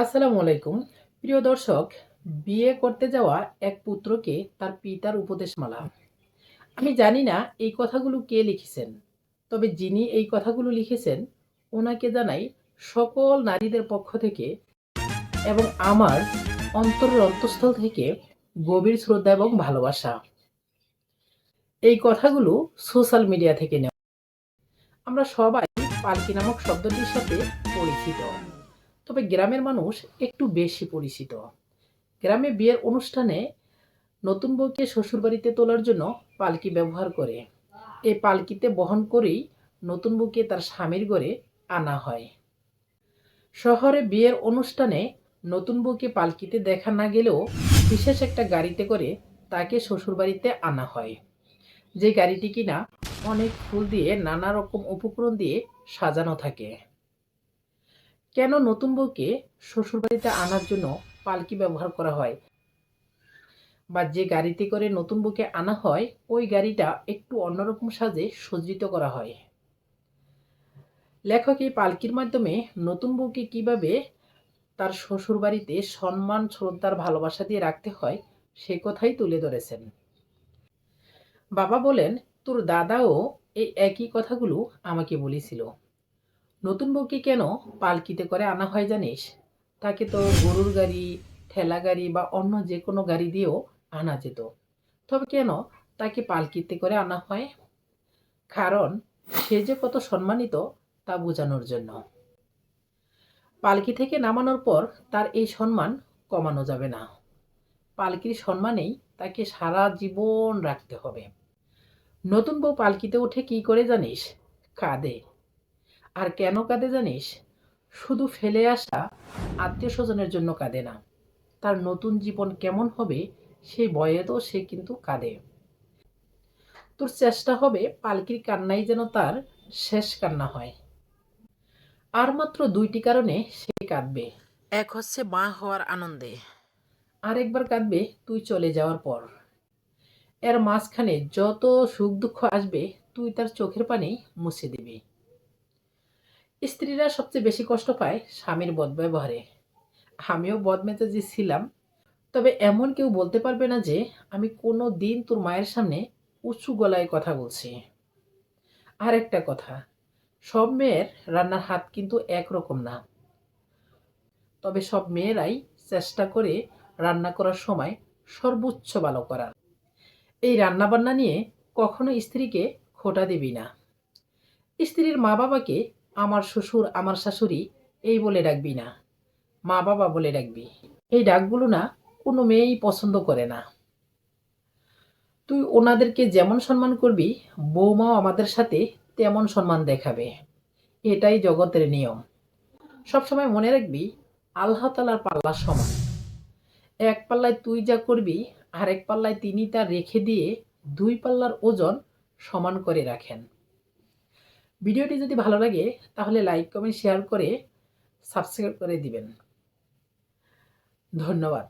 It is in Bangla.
আসসালামু আলাইকুম। প্রিয় দর্শক, বিয়ে করতে যাওয়া এক পুত্রকে তার পিতার উপদেশমালা। আমি জানি না এই কথাগুলো কে লিখেছেন, তবে যিনি এই কথাগুলো লিখেছেন, ওনাকে জানাই সকল নারীদের পক্ষ থেকে এবং আমার অন্তরের অন্তঃস্থল থেকে গভীর শ্রদ্ধা এবং ভালোবাসা। এই কথাগুলো সোশ্যাল মিডিয়া থেকে নেওয়া। আমরা সবাই পালকি নামক শব্দটির সাথে পরিচিত। তবে গ্রামের মানুষ একটু বেশি পরিচিত। গ্রামে বিয়ের অনুষ্ঠানে নতুন বউকে শ্বশুরবাড়িতে তোলার জন্য পালকি ব্যবহার করে। এই পালকিতে বহন করেই নতুন বউকে তার স্বামীর ঘরে আনা হয়। শহরে বিয়ের অনুষ্ঠানে নতুন বউকে পালকিতে দেখা না গেলেও বিশেষ একটা গাড়িতে করে তাকে শ্বশুরবাড়িতে আনা হয়। যে গাড়িটি কিনা অনেক ফুল দিয়ে নানা রকম উপকরণ দিয়ে সাজানো থাকে। কেন নতুন বউকে শ্বশুরবাড়িতে আনার জন্য পালকি ব্যবহার করা হয়? বা যে গাড়িতে করে নতুন বউকে আনা হয়, ওই গাড়িটা একটু অন্যরকম সাজে সজ্জিত করা হয়। লেখক এই পালকির মাধ্যমে নতুন বউকে কীভাবে তার শ্বশুরবাড়িতে সম্মান, শ্রদ্ধার ভালোবাসা দিয়ে রাখতে হয়, সে কথাই তুলে ধরেছেন। বাবা বলেন, তোর দাদাও এই একই কথাগুলো আমাকে বলেছিল। নতুন বউকে কেন পালকিতে করে আনা হয় জানিস? তাকে তো গরুর গাড়ি, ঠেলা গাড়ি বা অন্য যে কোনো গাড়ি দিয়েও আনা যেত। তবে কেন তাকে পালকিতে করে আনা হয়? কারণ সে যে কত সম্মানিত তা বোঝানোর জন্য। পালকি থেকে নামানোর পর তার এই সম্মান কমানো যাবে না। পালকির সম্মানেই তাকে সারা জীবন রাখতে হবে। নতুন বউ পালকিতে উঠে কি করে জানিস? কাঁদে। আর কেন কাঁদে জানিস? শুধু ফেলে আসা আত্মীয় স্বজনের জন্য কাঁদে না। তার নতুন জীবন কেমন হবে সেই ভয়ে তো সে কিন্তু কাঁদে। তোর চেষ্টা হবে পালকির কান্নাই যেন তার শেষ কান্না হয়। আর মাত্র দুইটি কারণে সে কাঁদবে। এক হচ্ছে মা হওয়ার আনন্দে। আরেকবার কাঁদবে তুই চলে যাওয়ার পর। এর মাঝখানে যত সুখ দুঃখ আসবে তুই তার চোখের পানি মুছে দিবি। স্ত্রীরা সবচেয়ে বেশি কষ্ট পায় স্বামীর বদব্যবহারে। আমিও বদমেজাজি ছিলাম, তবে এমন কেউ বলতে পারবে না যে আমি কোনো দিন তোর মায়ের সামনে উঁচু গলায় কথা বলছি। আর একটা কথা, সব মেয়ের রান্নার হাত কিন্তু একরকম না। তবে সব মেয়েরাই চেষ্টা করে রান্না করার সময় সর্বোচ্চ ভালো করার এই রান্নাবান্না নিয়ে কখনো স্ত্রীকে খোটা দিবি না। স্ত্রীর মা বাবাকে আমার শ্বশুর, আমার শাশুড়ি এই বলে ডাকবি না। মা বাবা বলে ডাকবি। এই ডাকগুলো না কোনো মেয়েই পছন্দ করে না। তুই ওনাদেরকে যেমন সম্মান করবি, বৌমাও আমাদের সাথে তেমন সম্মান দেখাবে। এটাই জগতের নিয়ম। সবসময় মনে রাখবি, আল্লাহ তালার পাল্লার সমান। এক পাল্লায় তুই যা করবি আর এক পাল্লায় তিনি তা রেখে দিয়ে দুই পাল্লার ওজন সমান করে রাখেন। ভিডিওটি যদি ভালো লাগে তাহলে লাইক কমেন্ট শেয়ার করে সাবস্ক্রাইব করে দিবেন। ধন্যবাদ।